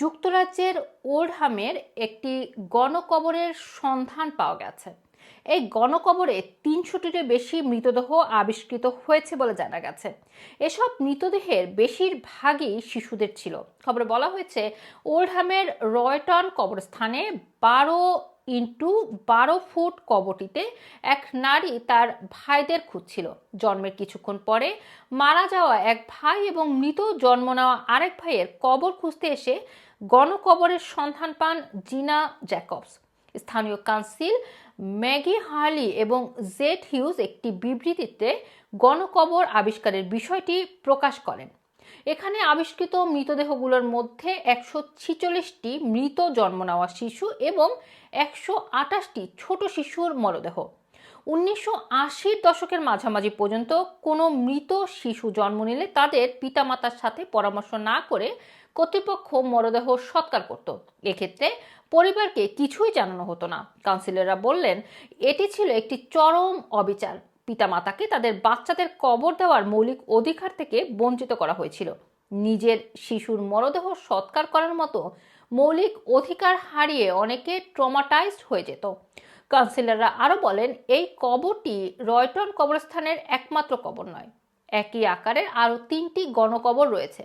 যুক্তরাজ্যের ওল্ডহামের একটি গণকবরের সন্ধান পাওয়া গেছে। এই গণকবরে তিনশোটিরও বেশি মৃতদেহ আবিষ্কৃত হয়েছে বলে জানা গেছে। এসব মৃতদেহের বেশিরভাগই শিশুদের ছিল। খবরে বলা হয়েছে ওল্ডহামের রয়টন কবরস্থানে বারো ইন্টু বারো ফুট কবরটিতে এক নারী তার ভাইদের খুঁজছিল। জন্মের কিছুক্ষণ পরে মারা যাওয়া এক ভাই এবং মৃত জন্ম নেওয়া আরেক ভাইয়ের কবর খুঁজতে এসে গণকবরের সন্ধান পান জিনা জ্যাকবস। স্থানীয় কাউন্সিল ম্যাগি হার্লি এবং জেড হিউজ একটি বিবৃতিতে গণকবর আবিষ্কারের বিষয়টি প্রকাশ করেন। এখানে আবিষ্কৃত মৃতদেহগুলোর মধ্যে একশো ছিচল্লিশটি মৃত জন্ম নেওয়া শিশু এবং একশো আটাশটি ছোট শিশুর মরদেহ। উনিশশো আশির দশকের মাঝামাঝি পর্যন্ত কোনো মৃত শিশু জন্ম নিলে তাদের পিতামাতার সাথে পরামর্শ না করে কর্তৃপক্ষ মরদেহ সৎকার করত। এক্ষেত্রে পরিবারকে কিছুই জানানো হতো না। কাউন্সিলররা বললেন, এটি ছিল একটি চরম অবিচার। পিতামাতাকে তাদের বাচ্চাদের কবর দেওয়ার মৌলিক অধিকার থেকে বঞ্চিত করা হয়েছিল। নিজের শিশুর মরদেহ সৎকার করার মতো মৌলিক অধিকার হারিয়ে অনেকে ট্রমাটাইজড হয়ে যেত। কাউন্সিলররা আরও বলেন, এই কবরটি রয়টন কবরস্থানের একমাত্র কবর নয়। একই আকারের আরও তিনটি গণকবর রয়েছে।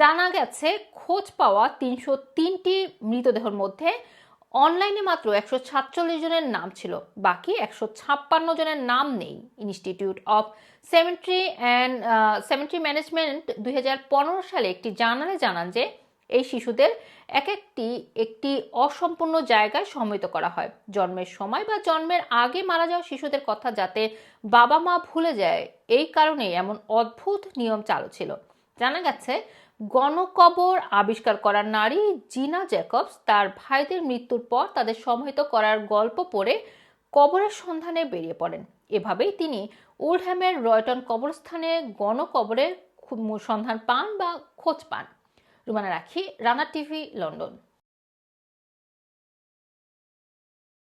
জানা গেছে, খোঁজ পাওয়া তিনশো তিনটি মৃতদেহের মধ্যে অনলাইনে মাত্র একশো সাতচল্লিশ জনের নাম ছিল, বাকি একশো ছাপ্পান্ন জনের নাম নেই। Institute of cemetery and cemetery management দু হাজার পনেরো সালে একটি জার্নালে জানান যে, এই শিশুদের এক একটি একটি অসম্পূর্ণ জায়গায় সমৃত করা হয়। জন্মের সময় বা জন্মের আগে মারা যাওয়া শিশুদের কথা যাতে বাবা মা ভুলে যায়, এই কারণেই এমন অদ্ভুত নিয়ম চালু ছিল। জানা গেছে, গণকবর আবিষ্কার করার নারী জিনা জ্যাকবস তার ভাইদের মৃত্যুর পর তাদের সমাহিত করার গল্প পড়ে কবরের সন্ধানে বেরিয়ে পড়েন। এভাবেই তিনি ওল্ডহ্যামের রয়টন কবরস্থানে গণকবরের সন্ধান পান বা খোঁজ পান। রুমানা রাখি, রানা টিভি, লন্ডন।